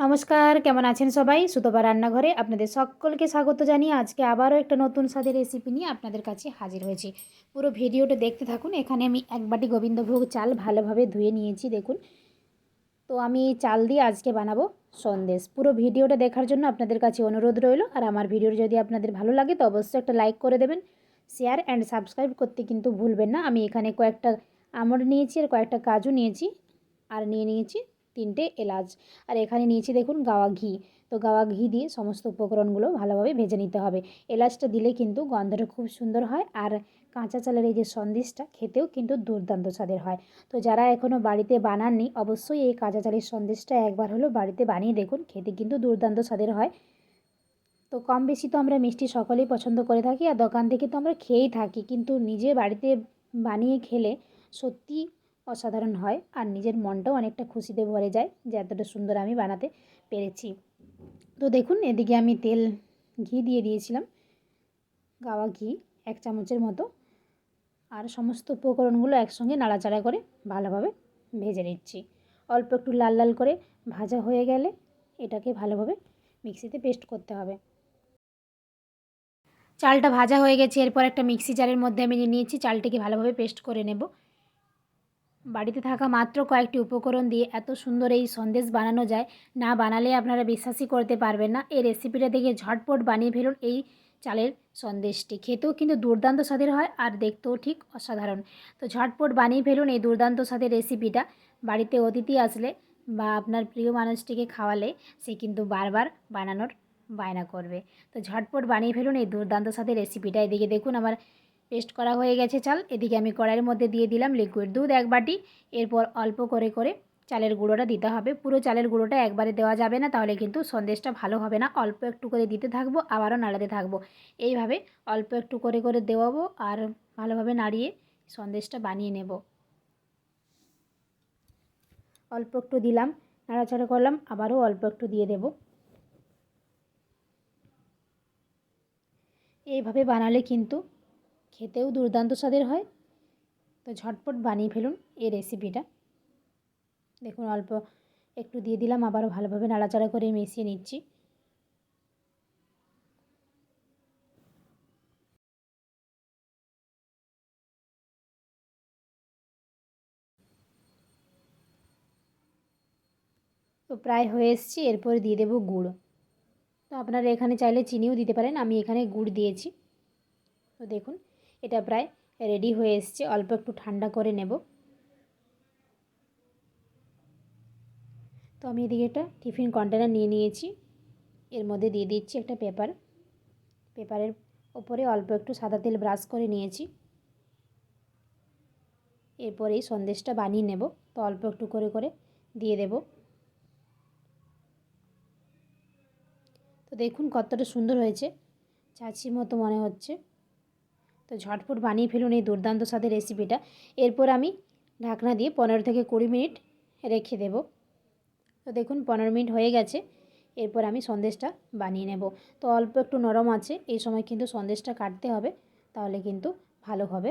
নমস্কার, কেমন আছেন সবাই? সুতপা রান্নাঘরে আপনাদের সকলকে স্বাগত জানিয়ে আজকে আবারও একটা নতুন স্বাদের রেসিপি নিয়ে আপনাদের কাছে হাজির হয়েছি। পুরো ভিডিওটা দেখতে থাকুন, এখানে আমি এক বাটি গোবিন্দভোগ চাল ভালোভাবে ধুয়ে নিয়েছি, দেখুন। তো আমি চাল দিয়ে আজকে বানাবো সন্দেশ। পুরো ভিডিওটা দেখার জন্য আপনাদের কাছে অনুরোধ রইল, আর আমার ভিডিও যদি আপনাদের ভালো লাগে তো অবশ্যই একটা লাইক করে দেবেন। শেয়ার অ্যান্ড সাবস্ক্রাইব করতে কিন্তু ভুলবেন না। আমি এখানে কয়েকটা আমড় নিয়েছি আর কয়েকটা কাজু নিয়েছি, আর নিয়ে নিয়েছি তিনটে এলাচ। আর এখানে নিয়েছি দেখুন গাওয়া ঘি। তো গাওয়া ঘি দিয়ে সমস্ত উপকরণগুলো ভালোভাবে ভেজে নিতে হবে। এলাচটা দিলে কিন্তু গন্ধটা খুব সুন্দর হয় আর কাঁচা চালের এই যে সন্দেশটা খেতেও কিন্তু দুর্দান্ত স্বাদের হয়। তো যারা এখনও বাড়িতে বানাননি অবশ্যই এই কাঁচা চালের সন্দেশটা একবার হলেও বাড়িতে বানিয়ে দেখুন, খেতে কিন্তু দুর্দান্ত স্বাদের হয়। তো কম বেশি তো আমরা মিষ্টি সকলেই পছন্দ করে থাকি আর দোকান থেকে তো আমরা খেয়েই থাকি। কিন্তু নিজে বাড়িতে বানিয়ে খেলে সত্যি অসাধারণ হয় আর নিজের মনটাও অনেকটা খুশিতে ভরে যায় যে এতটা সুন্দর আমি বানাতে পেরেছি। তো দেখুন, এদিকে আমি তেল ঘি দিয়ে দিয়েছিলাম, গাওয়া ঘি এক চামচের মতো, আর সমস্ত উপকরণগুলো একসঙ্গে নাড়াচাড়া করে ভালোভাবে ভেজে নিচ্ছি। অল্প একটু লাল লাল করে ভাজা হয়ে গেলে এটাকে ভালোভাবে মিক্সিতে পেস্ট করতে হবে। চালটা ভাজা হয়ে গেছে, এরপর একটা মিক্সি জারের মধ্যে আমি নিয়েছি, চালটিকে ভালোভাবে পেস্ট করে নেব। বাড়িতে থাকা মাত্র কয়েকটি উপকরণ দিয়ে এত সুন্দর এই সন্দেশ বানানো যায়, না বানালে আপনারা বিশ্বাসই করতে পারবেন না। এই রেসিপিটা দেখে ঝটপট বানিয়ে ফেলুন এই চালের সন্দেশটি। খেতেও কিন্তু দুর্দান্ত স্বাদের হয় আর দেখতেও ঠিক অসাধারণ। তো ঝটপট বানিয়ে ফেলুন এই দুর্দান্ত স্বাদের রেসিপিটা বাড়িতে অতিথি আসলে বা আপনার প্রিয় মানুষটিকে খাওয়ালে সে কিন্তু বারবার বানানোর বায়না করবে। তো ঝটপট বানিয়ে ফেলুন এই দুর্দান্ত স্বাদের রেসিপিটা এদিকে দেখুন আমার পেস্ট করা হয়ে গেছে চাল। এদিকে আমি কড়াইয়ের মধ্যে দিয়ে দিলাম লিকুইড দুধ এক বাটি। এরপর অল্প করে করে চালের গুঁড়োটা দিতে হবে। পুরো চালের গুঁড়োটা একবারে দেওয়া যাবে না, তাহলে কিন্তু সন্দেশটা ভালো হবে না। অল্প একটু করে দিতে থাকব, আবারও নাড়াতে থাকব। এইভাবে অল্প একটু করে করে দেওয়াবো আর ভালোভাবে নাড়িয়ে সন্দেশটা বানিয়ে নেব। অল্প একটু দিলাম, নাড়াচাড়া করলাম, আবারও অল্প একটু দিয়ে দেব। এইভাবে বানালে কিন্তু খেতেও দুর্দান্ত স্বাদের হয়। তো ঝটপট বানিয়ে ফেলুন এই রেসিপিটা দেখুন, অল্প একটু দিয়ে দিলাম, আবারও ভালোভাবে নাড়াচাড়া করে মিশিয়ে নিচ্ছি। তো প্রায় হয়ে এসছি, এরপরে দিয়ে দেবো গুড়। তো আপনারা এখানে চাইলে চিনিও দিতে পারেন, আমি এখানে গুড় দিয়েছি। তো দেখুন এটা প্রায় রেডি হয়ে এসছে। অল্প একটু ঠান্ডা করে নেব। তো আমি এদিকে একটা টিফিন কন্টেনার নিয়ে নিয়েছি। এর মধ্যে দিয়ে দিচ্ছি একটা পেপার পেপারের ওপরে অল্প একটু সাদা তেল ব্রাশ করে নিয়েছি। এরপর এই সন্দেশটা বানিয়ে নেব। তো অল্প একটু করে করে দিয়ে দেব। তো দেখুন কতটা সুন্দর হয়েছে। চাচির মতো মনে হচ্ছে। তো ঝটপট বানিয়ে ফেলুন এই দুর্দান্ত স্বাদের রেসিপিটা এরপর আমি ঢাকনা দিয়ে পনেরো থেকে কুড়ি মিনিট রেখে দেব। তো দেখুন, পনেরো মিনিট হয়ে গেছে। এরপর আমি সন্দেশটা বানিয়ে নেব। তো অল্প একটু নরম আছে, এই সময় কিন্তু সন্দেশটা কাটতে হবে, তাহলে কিন্তু ভালো হবে।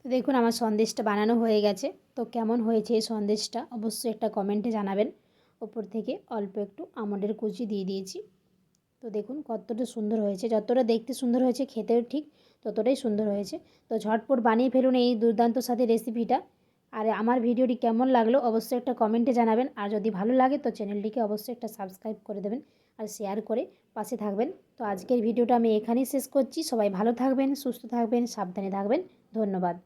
তো দেখুন, আমার সন্দেশটা বানানো হয়ে গেছে। তো কেমন হয়েছে এই সন্দেশটা অবশ্যই একটা কমেন্টে জানাবেন। ওপর থেকে অল্প একটু আমন্ডের কুচি দিয়ে দিয়েছি। তো দেখুন, কতটা সুন্দর হয়েছে। যতটা দেখতে সুন্দর হয়েছে, খেতেও ঠিক ততটাই সুন্দর হয়েছে। তো ঝটপট বানিয়ে ফেলুন এই দুর্দান্ত সাথে রেসিপিটা আর আমার ভিডিওটি কেমন লাগল অবশ্যই একটা কমেন্টে জানাবেন। আর যদি ভালো লাগে, তো চ্যানেলটিকে অবশ্যই একটা সাবস্ক্রাইব করে দেবেন আর শেয়ার করে পাশে থাকবেন। তো আজকের ভিডিওটা আমি এখানেই শেষ করছি। সবাই ভালো থাকবেন, সুস্থ থাকবেন, সাবধানে থাকবেন। ধন্যবাদ।